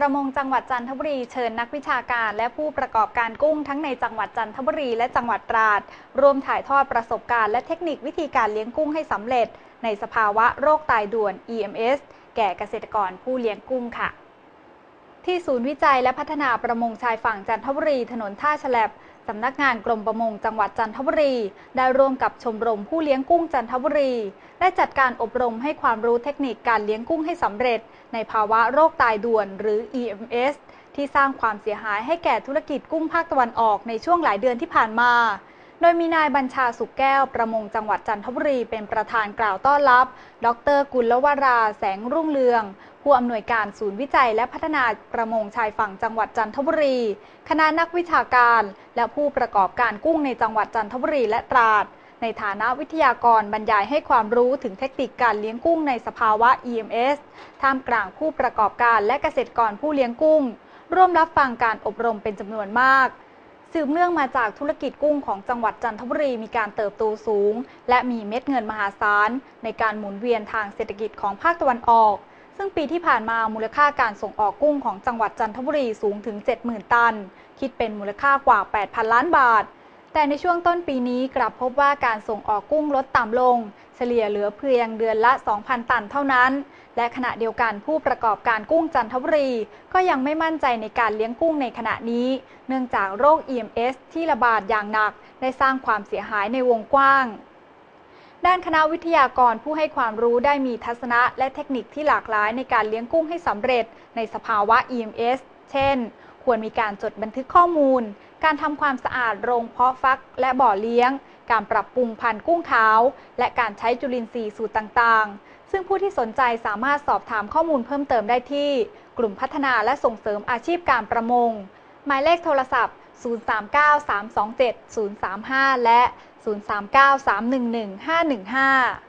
ประมงจังหวัดจันทบุรีเชิญนักวิชาการ และผู้ประกอบการกุ้งทั้งในจังหวัดจันทบุรีและจังหวัดตราดร่วมถ่ายทอดประสบการณ์และเทคนิควิธีการเลี้ยงกุ้งให้สำเร็จ ในสภาวะโรคตายด่วน EMS แก่เกษตรกรผู้เลี้ยงกุ้งค่ะ ที่ศูนย์วิจัยและพัฒนาประมงชายฝั่งจันทบุรี ถนนท่าฉลบสำนักงานกรมประมงจังหวัดจันทบุรี ได้ร่วมกับชมรมผู้เลี้ยงกุ้งจันทบุรี ได้จัดการอบรมให้ความรู้เทคนิคการเลี้ยงกุ้งให้สำเร็จ ในภาวะโรคตายด่วนหรือ EMS ที่สร้างความเสียหายให้แก่ธุรกิจกุ้งภาคตะวันออกในช่วงหลายเดือนที่ผ่านมา โดยมีนายบัญชาสุกแก้ว ประมงจังหวัดจันทบุรีเป็นประธานกล่าวต้อนรับ ดรกุลวรา แสงรุ่งเรือง ผู้อำนวยการศูนย์วิจัยและพัฒนาประมงชายฝั่งจังหวัดจันทบุรี คณะนักวิชาการ และผู้ประกอบการกุ้งในจังหวัดจันทบุรีและตราด ในฐานะวิทยากรบรรยายให้ความรู้ถึงเทคนิคการเลี้ยงกุ้งในสภาวะ EMS ท่ามกลางผู้ประกอบการและเกษตรกรผู้เลี้ยงกุ้ง ร่วมรับฟังการอบรมเป็นจำนวนมากสืบเนื่องมาจากธุรกิจกุ้งของจังหวัดจันทบุรีมีการเติบโตสูง และมีเม็ดเงินมหาศาลในการหมุนเวียนทางเศรษฐกิจของภาคตะวันออก ซึ่งปีที่ผ่านมามูลค่าการส่งออกกุ้งของจังหวัดจันทบุรีสูงถึง 70,000 ตัน คิดเป็นมูลค่ากว่า 8,000 ล้านบาท แต่ในช่วงต้นปีนี้กลับพบว่าการส่งออกกุ้งลดต่ำลง เฉลี่ยเหลือเพียงเดือนละ 2,000 ตันเท่านั้น และขณะเดียวกันผู้ประกอบการกุ้งจันทบุรี ก็ยังไม่มั่นใจในการเลี้ยงกุ้งในขณะนี้ เนื่องจากโรค EMS ที่ระบาดอย่างหนัก ได้สร้างความเสียหายในวงกว้าง ด้านคณะวิทยากรผู้ให้ความรู้ได้มีทัศนะและเทคนิคที่หลากหลายในการเลี้ยงกุ้งให้สำเร็จในสภาวะ EMS เช่น ควรมีการจดบันทึกข้อมูล การทำความสะอาดโรงเพาะฟักและบ่อเลี้ยง การปรับปรุงพันธุ์กุ้งขาว และการใช้จุลินทรีย์สูตรต่างๆ ซึ่งผู้ที่สนใจสามารถสอบถามข้อมูลเพิ่มเติมได้ที่ กลุ่มพัฒนาและส่งเสริมอาชีพการประมง หมายเลขโทรศัพท์ 039-327-035 และ 039-311-515